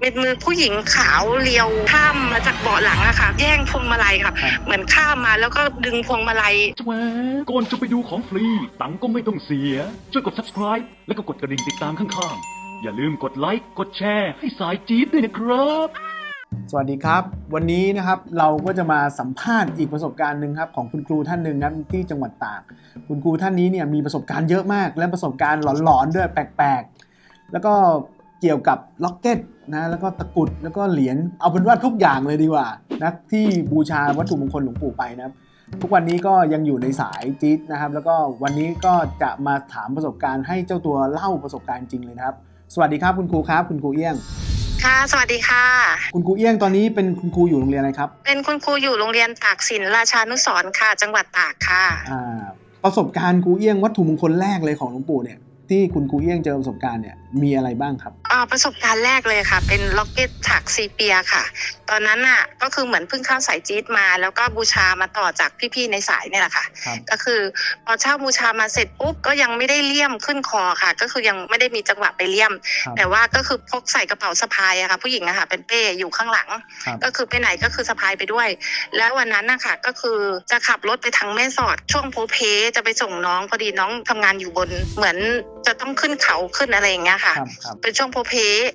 เป็นมือผู้หญิงขาวเลียวข้ามมาจากเบาะหลังอะค่ะ แย่งพวงมาลัยค่ะครับเหมือนข้ามมาแล้วก็ดึงพวงมาลัยแหมก่อนจะไปดูของฟรี ตังค์ก็ไม่ต้องเสีย ช่วยกด subscribe แล้วก็กดกระดิ่งติดตามข้างๆ อย่าลืมกดไลค์ กดแชร์ ให้สายจี๊ดด้วยนะครับ สวัสดีครับ วันนี้นะครับเราก็จะมาสัมภาษณ์อีกประสบการณ์หนึ่งครับของคุณครูท่านหนึ่งนะครับที่จังหวัดตากคุณครูท่านนี้เนี่ยมีประสบการณ์เยอะมาก และประสบการณ์หลอนๆด้วยแปลกๆ แล้วก็ เกี่ยวกับล็อกเก็ตนะแล้วก็ตะกรุดแล้วก็เหรียญเอาเป็นว่าทุกอย่างเลยดีกว่านะที่บูชาวัตถุมงคลหลวงปู่ไปนะครับทุกวันนี้ก็ยังอยู่ในสายจี๊ดนะครับ แล้วก็วันนี้ก็จะมาถามประสบการณ์ให้เจ้าตัวเล่าประสบการณ์จริงเลยนะครับ สวัสดีครับคุณครูครับ คุณครูเอี้ยง ค่ะ สวัสดีค่ะ คุณครูเอี้ยงตอนนี้เป็นคุณครูอยู่โรงเรียนอะไรครับ เป็นคุณครูอยู่โรงเรียนตากสินราชานุสรณ์ค่ะ จังหวัดตากค่ะอ่าประสบการณ์ครูเอี้ยงวัตถุมงคลแรกเลยของหลวงปู่เนี่ย ที่คุณครูเอี้ยงเจอประสบการณ์เนี่ยมีอะไรบ้างครับอ่าประสบการณ์แรกเลยค่ะ เป็นล็อกเก็ตถักซีเปียค่ะ ตอนนั้นน่ะก็คือเหมือนเพิ่งเข้าสายจี๊ดมา แล้วก็บูชามาต่อจากพี่ๆในสายเนี่ยแหละค่ะครับก็คือพอเช่าบูชามาเสร็จปุ๊บก็ยังไม่ได้เลี่ยมขึ้นคอค่ะ ก็คือยังไม่ได้มีจังหวะไปเลี่ยมครับแต่ว่าก็คือพกใส่กระเป๋าสะพายอะค่ะ ผู้หญิงอะค่ะ เป็นเป้อยู่ข้างหลังครับก็คือไปไหนก็คือสะพายไปด้วย แล้ววันนั้นนะคะก็คือจะขับรถไปทางแม่สอดช่วงโพเพจะไปส่งน้องพอดีน้องทำงานอยู่บนเหมือนจะต้องขึ้นเขาขึ้นอะไรอย่างเงี้ยค่ะ ครับครับ เป็นช่วงโพเพ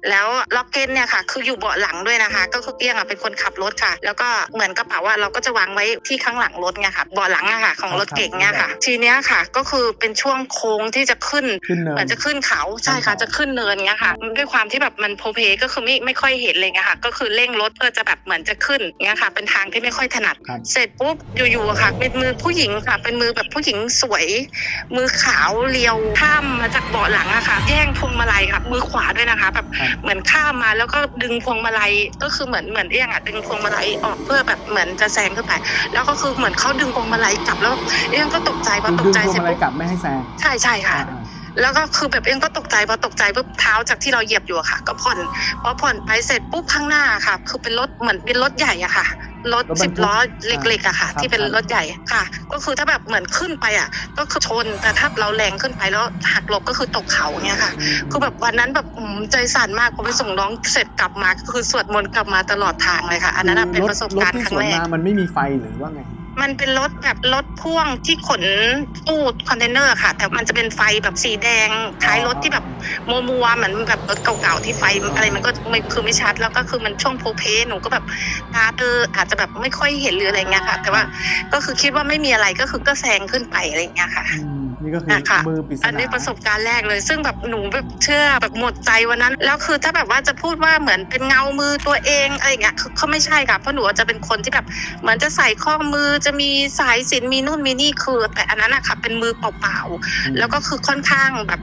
แล้วล็อกเก็ตเนี่ยค่ะ คืออยู่เบาะหลังด้วยนะคะ ก็คือเอี้ยงอะเป็นคนขับรถค่ะ แล้วก็เหมือนกระเป๋าว่าเราก็จะวางไว้ที่ข้างหลังรถไงค่ะเบาะหลังอะค่ะ ของรถเก๋งเนี่ยค่ะ ทีเนี้ยค่ะ ก็คือเป็นช่วงโค้งที่จะขึ้น ขึ้นเนิเหมือนนจะขึ้นเขาใช่ค่ะขึ้นเขาจะขึ้นเนินเงี้ยค่ะด้วยความที่แบบมันโพเพก็คือไม่ไม่ค่อยเห็นเลยไงค่ะ ก็คือเร่งรถเพื่อจะแบบเหมือนจะขึ้นเงี้ยค่ะ เป็นทางที่ไม่ค่อยถนัด ครับ เสร็จปุ๊บอยู่ๆอะค่ะเป็นมือผู้หญิงค่ะ เป็นมือแบบผู้หญิงสวย มือขาวเลียวข้ามมาจากเบาะหลังอะค่ะ แย่งพวงมาลัยค่ะมือขวาด้วยนะคะแบบครับเหมือนข้ามมาแล้วก็ดึงพวงมาลัยก็คือเหมือนเหมือนเอี้ยงอะดึงพวงมาลัยออกเพื่อแบบเหมือนจะแซงขึ้นไปแล้วก็คือเหมือนเขาดึงพวงมาลัยกลับแล้วเอี้ยงก็ตกใจพอคือตกดึงใจพวงเสร็จมาลัยปุ๊บกลับไม่ให้แซงใช่ใช่ค่ะอ่าแล้วก็คือแบบเองก็ตกใจพอตกใจปุ๊บเท้าจากที่เราเหยียบอยู่อะค่ะ ก็ผ่อนพอผ่อนไปเสร็จปุ๊บข้างหน้าค่ะ คือเป็นรถเหมือนเป็นรถใหญ่อะค่ะ รถรถบรรทุกสิบล้อเล็กๆอะค่ะ ครับที่เป็นครับ รถใหญ่ค่ะ ก็คือถ้าแบบเหมือนขึ้นไปอะก็คือชนแต่ถ้าเราแรงขึ้นไปแล้วหักหลบก็คือตกเขาอย่างเงี้ยค่ะอืมคือแบบวันนั้นแบบอืมใจสั่นมากพอไปส่งน้องเสร็จกลับมาก็คือสวดมนต์กลับมาตลอดทางเลยค่ะ อันนั้นอะเป็นประสบการณ์ถครั้ที่งสวนแรกมามันไม่มีไฟหรือว่าไง มันเป็นรถแบบรถพ่วงที่ขนตู้คอนเทนเนอร์ค่ะ แต่มันจะเป็นไฟแบบสีแดงท้ายรถที่แบบมัวมัวๆเหมือนแบบรถเก่าๆที่ไฟอะไรมันก็ไม่คือไม่ชัด แล้วก็คือมันช่วงโพเพหนูก็แบบตาเอออาจจะแบบไม่ค่อยเห็นหรืออะไรเงี้ยค่ะ แต่ว่าก็คือคิดว่าไม่มีอะไรก็คือก็แซงขึ้นไปอะไรเงี้ยค่ะอืม นี่ก็คืออะค่ะ มือปริศอันนานี้ประสบการณ์แรกเลย ซึ่งแบบหนูแบบเชื่อแบบหมดใจวันนั้น แล้วคือถ้าแบบว่าจะพูดว่าเหมือนเป็นเงามือตัวเองอะไรอย่างเงี้ยคือเขาไม่ใช่ค่ะเพราะหนูจะเป็นคนที่แบบเหมือนจะใส่ข้อมือจะมีสายสิญจนมีนู่นมีนี่คือ แต่อันนั้นอะค่ะเป็นมือเปล่าอืมๆแล้วก็คือค่อนข้างแบบ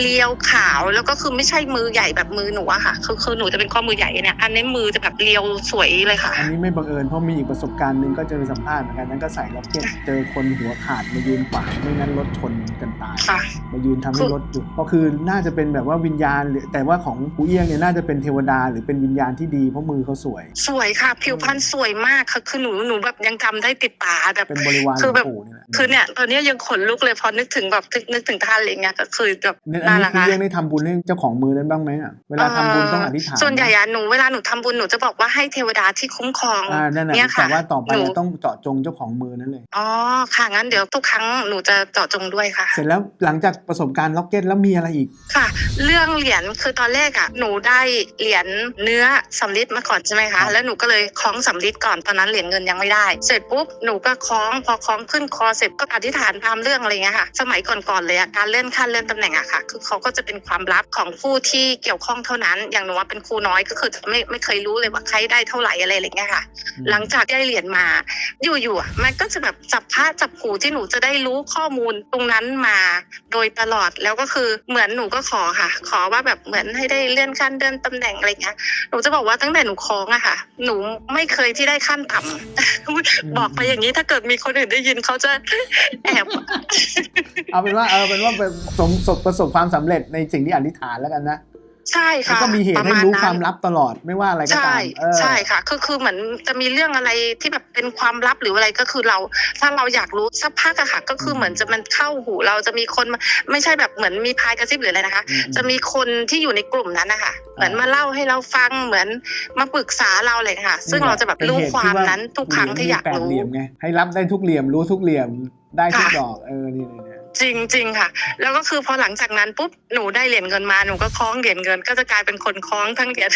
เรียวขาวแล้วก็คือไม่ใช่มือใหญ่แบบมือหนูอะค่ะ คือคือหนูจะเป็นข้อมือใหญ่เนี่ยอันนี้มือจะแบบเรียวสวยเลยค่ะ อันนี้ไม่บังเอิญเพราะมีอีกประสบการณ์หนึ่งก็เจอสัมภาษณ์เหมือนกันนั้นก็ใส่ล็อกเก็ตเจอคนหัวขาดมายืนขวางไม่งั้นรถชนกันตายค่ะมายืนทำให้รถหยุดก็คือน่าจะเป็นแบบว่าวิญญาณหรือแต่ว่าของกูเอี้ยงเนี่ยน่าจะเป็นเทวดาหรือเป็นวิญญาณที่ดีเพราะมือเขาสวย สวยค่ะผิวพรรณสวยมากค่ะคือหนูหนูแบบยังจำได้ติดตาแบบเป็นบริวารหลคืวองแบบปู่นี่แหละคือเนี่ยตอนเนี้ยยังขนลุกเลยพอนึกถึงแบบนึกถึงท่านอะไรเงี้ยก็คือแบบเนี่ยอันนั่นแหละนี้กูค่ะเอี้ยงได้ทำบุญให้เจ้าของมือนั้นบ้างไหมอะเวลาทำบุญต้องอธิษฐานส่วนใหญ่อะหนูเวลาหนูทำบุญหนูจะบอกว่าให้เทวดาที่คุ้มครองอ่านั่นแหละเนี่ยค่ะแต่ว่าต่อไปหนูต้องเจาะจงเจ้าของมือนั้นเลยอ๋อค่ะงั้นเดี๋ยวทุกครั้งหนูจะเจาะจงด้วยค่ะ เสร็จแล้วหลังจากประสบการณ์ล็อกเก็ตแล้วมีอะไรอีก ค่ะ เรื่องเหรียญคือตอนแรกอะหนูได้เหรียญเนื้อสำริดมาก่อนใช่ไหมครัคะบแล้วหนูก็เลยคล้องสำริดก่อนตอนนั้นเหรียญเงินยังไม่ได้ เสร็จปุ๊บหนูก็คล้องพอคล้องขึ้นคอเสร็จก็อธิษฐานตามเรื่องอะไรเงี้ยค่ะ สมัยก่อนๆเลยอะการเลื่อนขั้นเลื่อนตำแหน่งอะค่ะคือเขาก็จะเป็นความลับของผู้ที่เกี่ยวข้องเท่านั้น อย่างหนูว่าเป็นครูน้อยก็คือไม่ไม่เคยรู้เลยว่าใครได้เท่าไหร่อะไรอะไรเงี้ยค่ะ หลังจากได้เหรียญมา อยู่ๆอะมันก็จะแบบจับพระจับผูที่หนูจะได้รู้ข้อมูลตรงนั้นมาโดยตลอดแล้วก็คือเหมือนหนูก็ขอค่ะ ขอว่าแบบเหมือนให้ได้เลื่อนขั้นเลื่อนตำแหน่งอะไรเงี้ยหนูจะบอกว่าตั้งแต่หนูคล้องอะค่ะ หนูไม่เคยที่ได้ขั้นต่ำบอกไปอย่างนี้ถ้าเกิดมีคนอื่นได้ยินเขาจะแอบเอาเป็นว่าเออเป็นว่าเป็นสมสบประสบความสำเร็จในสิ่งที่อธิษฐานแล้วกันนะ ใช่แล้วค่ะก็มีเหปตุระให้มาณรู้นั้นความลับตลอดไม่ว่าอะไรก็ใช่ตามเออใช่ค่ะ คือคือเหมือนจะมีเรื่องอะไรที่แบบเป็นความลับหรืออะไรก็คือเรา ถ้าเราอยากรู้สักพักอะค่ะ ก็คือเหมือนจะมันเข้าหูเราจะมีคนมาไม่ใช่แบบเหมือนมีพายกระซิบหรืออะไรนะคะอืมจะมีคนที่อยู่ในกลุ่มนั้นนะคะเหมือนมาเล่าให้เราฟังเหมือนมาปรึกษาเราเลยค่ะ ซึ่งเราจะแบบป็นรู้เหตุความที่นั้นทุกครั้งที่อยากแปดรู้เหลี่ยมไงให้รับได้ทุกเหลี่ยมรู้ทุกเหลี่ยมได้ทุกค่ะดอกเออนี่เลยเนี่ย จริงจริงค่ะ แล้วก็คือพอหลังจากนั้นปุ๊บหนูได้เหรียญเงินมาหนูก็คล้องเหรียญเงิน ก็จะกลายเป็นคนคล้องทั้งเหรียญ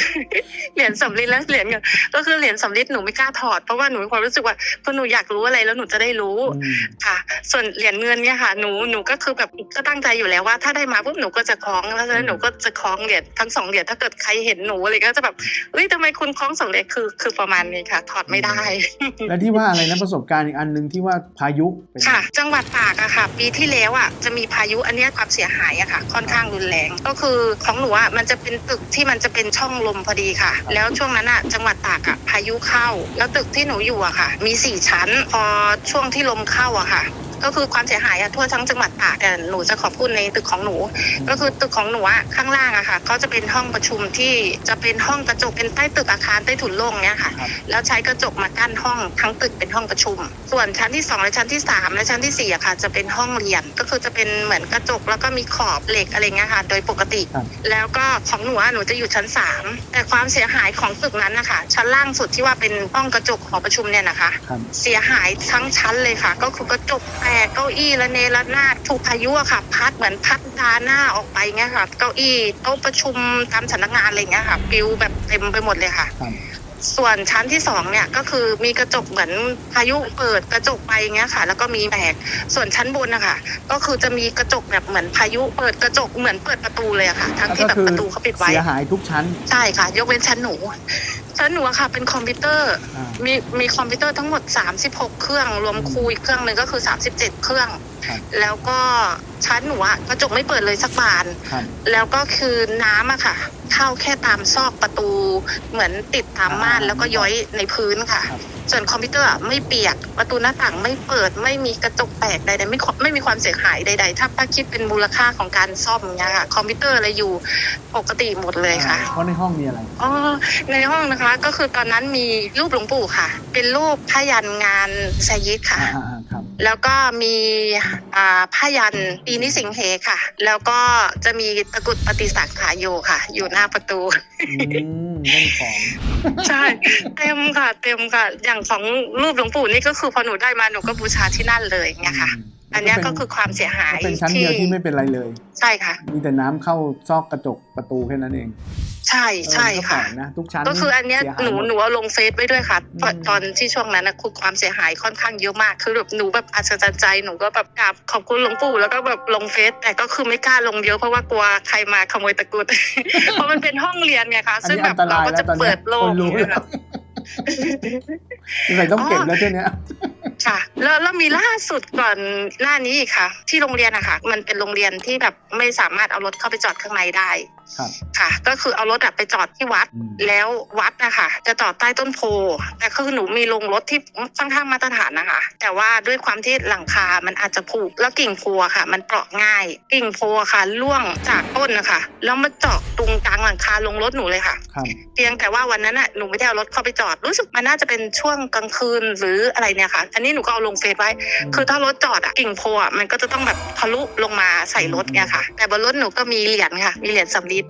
เหรียญสำริดและเหรียญเงินก็คือเหรียญสำริดหนูไม่กล้าถอดเพราะว่าหนูมีความรู้สึกว่าพอหนูอยากรู้อะไรแล้วหนูจะได้รู้อืมค่ะ ส่วนเหรียญเงินเนี่ยค่ะหนูหนูก็คือแบบก็ตั้งใจอยู่แล้วว่า ถ้าได้มาปุ๊บหนูก็จะคล้องแล้วฉะนั้นหนูก็จะคล้องเหรียญทั้งสองเหรียญถ้าเกิดใครเห็นหนูอะไรก็จะแบบเอ้ยทำไมคุณคล้องสองเหรียญคือคือประมาณนี้ค่ะ ถอดไม่ได้ แล้วที่ว่าอะไรนะประสบการณ์อีกอันหนึ่งที่ว่าพายุเป็นไงค่ะ จังหวัดตากอะค่ะ ปีที่แล้วแล้วอะจะมีพายุอันเนี้ยความเสียหายอะค่ะ ค่อนข้างรุนแรง ก็คือของหนูอะมันจะเป็นตึกที่มันจะเป็นช่องลมพอดีค่ะ แล้วช่วงนั้นอะจังหวัดตากอะพายุเข้า แล้วตึกที่หนูอยู่อะค่ะ มีสี่ชั้น พอช่วงที่ลมเข้าอะค่ะ ก็คือความเสียหายอะทั่วทั้งจังหวัดตากแต่หนูจะขอพูดในตึกของหนู ก็คือตึกของหนูอะข้างล่างอะค่ะเขาจะเป็นห้องประชุมที่จะเป็นห้องกระจกเป็นใต้ตึกอาคารใต้ถุนโล่งเนี้ยค่ะครับแล้วใช้กระจกมากั้นห้องทั้งตึกเป็นห้องประชุม ส่วนชั้นที่2และชั้นที่3และชั้นที่4อะค่ะ จะเป็นห้องเรียนก็คือจะเป็นเหมือนกระจกแล้วก็มีขอบเหล็กอะไรเงี้ยค่ะ โดยปกติครับแล้วก็ของหนูอะหนูจะอยู่ชั้น 3 แต่ความเสียหายของตึกนั้นนะคะชั้นล่างสุดที่ว่าเป็นห้องกระจกหอประชุมเนี่ยนะคะครับเสียหายทั้งชั้นเลยค่ะ ก็คือกระจกแตกเก้าอี้ระเนระนาดถูกพายุอะค่ะ พัดเหมือนพัดดาหน้าออกไปเงี้ยค่ะ เก้าอี้โต๊ะประชุมตามสำนักงานอะไรเงี้ยค่ะปลิวแบบเต็มไปหมดเลยค่ะ ครับส่วนชั้นที่สองเนี่ยก็คือมีกระจกเหมือนพายุเปิดกระจกไปเงี้ยค่ะ แล้วก็มีแบกส่วนชั้นบนนะคะก็คือจะมีกระจกแบบเหมือนพายุเปิดกระจกเหมือนเปิดประตูเลยอะค่ะ ทั้งที่แบบประตูเขาปิดไว้เสียหายทุกชั้น ใช่ค่ะ ยกเว้นชั้นหนู ชั้นหนูอะค่ะเป็นคอมพิวเตอร์อ่ามีมีคอมพิวเตอร์ทั้งหมด 36 เครื่อง รวมครูอีกเครื่องหนึ่งก็คือ 37 เครื่องครับ แล้วก็ชั้นหนูอะกระจกไม่เปิดเลยสักบานครับแล้วก็คือน้ำอะค่ะ เข้าแค่ตามซอกประตู เหมือนติดตามม่านอ่าแล้วก็ย้อยในพื้นค่ะครับส่วนคอมพิวเตอร์อะไม่เปียกประตูหน้าต่างไม่เปิดไม่มีกระจกแตกใดๆไม่ขอไม่มีความเสียหายใด ๆ ถ้าป้าคิดเป็นมูลค่าของการซ่อมเนี่ยค่ะ คอมพิวเตอร์อะไรอยู่ปกติหมดเลยค่ะเพราะในห้องมีอะไรอ๋อในห้องนะคะ ก็คือตอนนั้นมีรูปหลวงปู่ค่ะ เป็นรูปพยันงานไซยิดค่ะอ่าอ่าครับ แล้วก็มีอ่าพยันปีนิสิงเหค่ะ แล้วก็จะมีตะกรุดปฏิสักขาโยค่ะ อยู่หน้าประตูอืมเล่นของใช่เต็มค่ะ เต็มค่ะ อย่างของรูปหลวงปู่นี่ก็คือพอหนูได้มาหนูก็บูชาที่นั่นเลยเงี้ยค่ะม อันเนี้ยก็คือความเสียหายก็เป็นชั้นเดียวที่ไม่เป็นไรเลย ใช่ค่ะ มีแต่น้ำเข้าซอกกระจกประตูแค่นั้นเอง ใช่ใช่เออก็แปลค่ะกนะทุกชั้นก็คืออันเนี้ยสียายหนูมดหนูเอาลงเฟซไว้ด้วยค่ะอืมตอนที่ช่วงนั้นนะคือความเสียหายค่อนข้างเยอะมาก คือแบบหนูแบบอัศจรรย์ใจหนูก็แบบกราบขอบคุณหลวงปู่แล้วก็แบบลงเฟซแต่ก็คือไม่กล้าลงเยอะเพราะว่ากลัวใครมาขโมยตะกรุดเพราะมันเป็นห้องเรียนไงคะอันซึ่งนี้แบอับนตเรารายก็แล้วจะตอนเปิเนี้ยดโลคกนรู้แล้วใส่ต้องเก็บแล้วเจ้าเนี้ย ค่ะ แล้วแล้วมีล่าสุดก่อนหน้านี้อีกค่ะ ที่โรงเรียนอะค่ะ มันเป็นโรงเรียนที่แบบไม่สามารถเอารถเข้าไปจอดข้างในได้ ครับ ค่ะ ก็คือเอารถอะไปจอดที่วัด อืม แล้ววัดนะคะจะจอดใต้ต้นโพแต่คือหนูมีลงรถที่ค่อนข้างมาตรฐานนะคะ แต่ว่าด้วยความที่หลังคา มันอาจจะผุแล้วกิ่งโพอะค่ะ มันเปราะง่าย กิ่งโพอะค่ะล่วงจากต้นนะคะแล้วมาเจาะตรงกลางหลังคาลงรถหนูเลยค่ะ ครับ เพียงแต่ว่าวันนั้นน่ะหนูไม่ได้เอารถเข้าไปจอดรู้สึกมันน่าจะเป็นช่วงกลางคืนหรืออะไรเนี่ยค่ะอันนี้หนูก็เอาลงเฟซไว้ คือถ้ารถจอดอะกิ่งโพอะมันก็จะต้องแบบทะลุลงมาใส่รถเนี่ยค่ะ แต่บนรถหนูก็มีเหรียญค่ะ มีเหรียญสำริด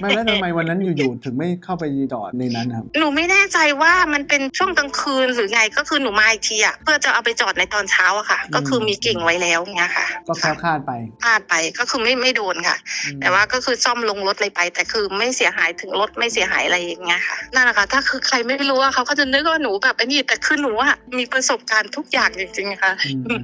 ไม่แล้วทำไมวันนั้นอยู่ๆถึงไม่เข้าไปจอดในนั้นนะครับ หนูไม่แน่ใจว่ามันเป็นช่วงกลางคืนหรือไงก็คือหนูมาอีกทีอะเพื่อจะเอาไปจอดในตอนเช้าอะค่ะ ก็คือมีกิ่งไว้แล้วเงี้ยค่ะ ก็แคล้วคลาดไปพลาดไปก็คือไม่ไม่โดนค่ะอืมแต่ว่าก็คือซ่อมลงรถเลยไป แต่คือไม่เสียหายถึงรถไม่เสียหายอะไรอย่างเงี้ยค่ะนั่นแหละค่ะถ้าคือใครไม่รู้ว่าเขาก็จะนึกว่าหนูแบบไอ้นี่แต่คือหนูอะมีประสบการณ์ทุกอย่างจริงๆค่ะอืม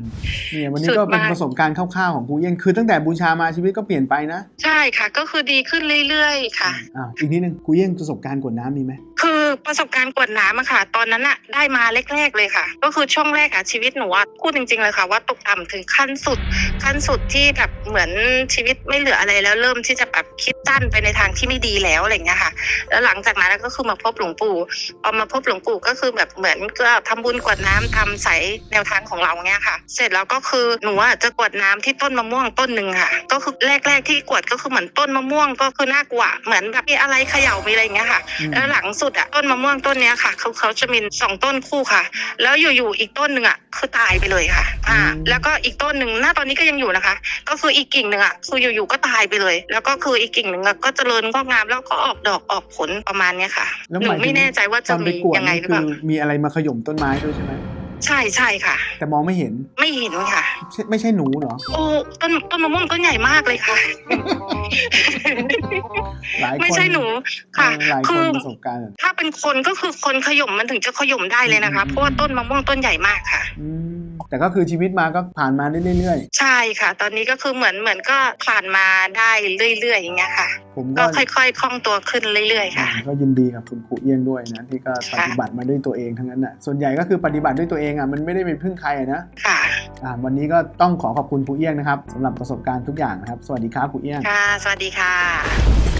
เนี่ยวันนี้สุดก็เป็นมากประสบการณ์คร่าวๆของครูเอี้ยงคือตั้งแต่บูชามาชีวิตก็เปลี่ยนไปนะใช่ค่ะ ก็คือดีขึ้นเรื่อยๆ ค่ะอ้าวอีกนิดนึงครูเอี้ยงประสบการณ์กวดน้ำมีไหมคือประสบการณ์กวดน้ำอะค่ะ ตอนนั้นอะได้มาแรกๆเลยค่ะ ก็คือช่วงแรกอะชีวิตหนูอะพูดจริงๆเลยค่ะ ว่าตกต่ำถึงขั้นสุด ขั้นสุดที่แบบเหมือนชีวิตไม่เหลืออะไรแล้วเริ่มที่จะแบบคิดสั้นไปในทางที่ไม่ดีแล้วอะไรอย่างเงี้ยค่ะ แล้วหลังจากนั้นก็คือมาพบหลวงปู่พอมาพบหลวงปู่ก็คือแบบเหมือนก็ทำบุญกรวดน้ำทำสายแนวทางของเราเงี้ยค่ะ เสร็จแล้วก็คือหนูอะจะกรวดน้ำที่ต้นมะม่วงต้นหนึ่งค่ะ ก็คือแรกๆที่กรวดก็คือเหมือนต้นมะม่วงก็คือน่ากลัวเหมือนแบบมีอะไรเขย่ามีอะไรอย่างเงี้ยค่ะอืมแล้วหลังสุดอะต้นมะม่วงต้นเนี้ยค่ะเขาเขาจะมีสองต้นคู่ค่ะ แล้วอยู่ๆอีกต้นหนึ่งอะคือตายไปเลยค่ะ อ่า แล้วก็อีกต้นหนึ่งหน้าตอนนี้ก็ยังอยู่นะคะ ก็คืออีกกิ่งหนึ่งอะคืออยู่ๆก็ตายไปเลย แล้วก็คืออีกกิ่งหนึ่งอะก็เจริญงอกงามแล้วก็ออกดอกออกผลประมาณเนี้ยค่ะแล้วหนูหายถึงไม่แน่ใจว่าตจะอนไปมีกวดยังไงนี่หรือคืเปล่าอมีอะไรมาขย่มต้นไม้ด้วยใช่ไหม ใช่ใช่ค่ะ แต่มองไม่เห็นไม่เห็นค่ะ ใช่ไม่ใช่หนูเหรอ โอ้ต้นต้นมะม่วงต้นใหญ่มากเลยค่ะ หลายคนไม่ใช่หนูค่ะเออหลายคคืนอ ประสบการณ์แบบ ถ้าเป็นคนก็คือคนขย่มมันถึงจะขย่มได้เลยนะคะ อืม เพราะว่าต้นมะม่วงต้นใหญ่มากค่ะ อืม แต่ก็คือชีวิตมาก็ผ่านมาได้เรื่อยใช่ค่ะ ตอนนี้ก็คือเหมือนเหมือนก็ผ่านมาได้เรื่อยๆอย่างเงี้ยค่ะๆผมก็ก็ค่อยๆคล่องตัวขึ้นเรื่อยๆค่ะ ก็ยินดีกับคุณครูเอี้ยงด้วยนะที่ก็ปฏิบัติมาด้วยตัวเองทั้งนั้นน่ะส่วนใหญ่ก็คือปฏิบัติด้วยตัวเองอะมันไม่ได้ไปพึ่งใครอะนะค่ะ อ่าวันนี้ก็ต้องขอขอบคุณครูเอี้ยงนะครับสำหรับประสบการณ์ทุกอย่างนะครับ สวัสดีครับครูเอี้ยง ค่ะ สวัสดีค่ะทุกคื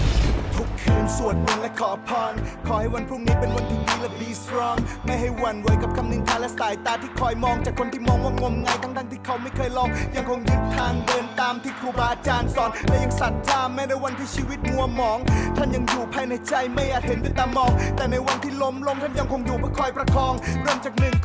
นส วดมนต์และขอพร ขอให้วันพรุ่งนี้เป็นวันที่ดีและ be strong ไม่ให้หวันไหวกับคำนินทาและสายตาที่คอยมอง จากคนที่มองว่างมงายทั้งทั้งๆที่เขาไม่เคยลอง ยังคงยึดทางเดินตามที่ครูบาอาจารย์สอน และยังศรัทธาแม้ในวันที่ชีวิตมัวหมอง ท่านยังอยู่ภายในใจไม่อาจเห็นด้วยตามอง แต่ในวันที่ล้มลงท่านยังคงอยู่เพื่อคอยประคอง เริ่มจากหนึ่งคน